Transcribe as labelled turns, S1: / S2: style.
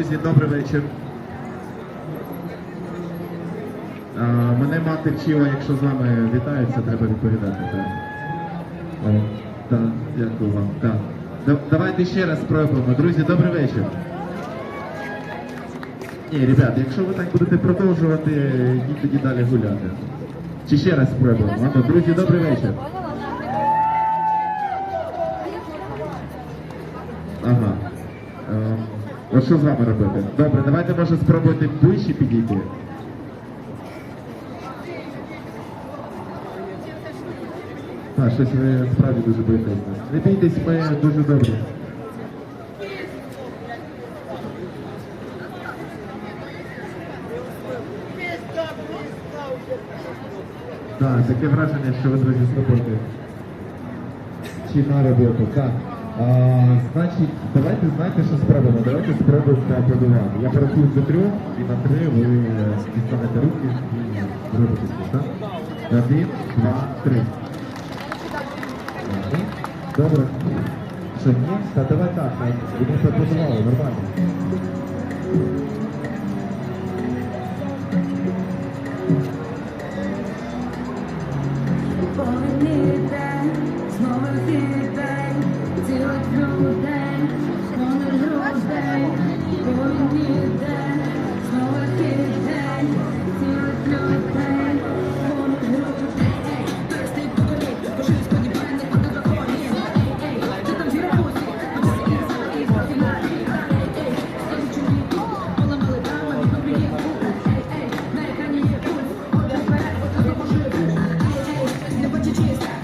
S1: добрий вечір. А, мене мати вчила, якщо з вами вітаються, треба відповідати. Так. О, дякую вам. Так. Давайте ще раз спробуємо. Друзі, добрий вечір. Ні, ребят, якщо ви так будете продовжувати, йдіть тоді далі гуляти. Чи ще раз спробуємо? Ладно, друзі, добрий вечір. Ага. От що з вами робити? Добре, давайте може спробуйте ближче підійти. А, щось ви справді дуже боїтесь. Не бійтесь, ми дуже добрі. Так, таке враження, що ви друзі з роботи. Чи на роботу, так. А, значить, давайте знаєте, що спробуємо. Давайте спробуємо поаплодувати. Я порахую за трьох, і на три ви е, дістанете руки і зробите це, так? Один, два, три. Добре. Що, ні? Та давай так, ми поаплодували, нормально.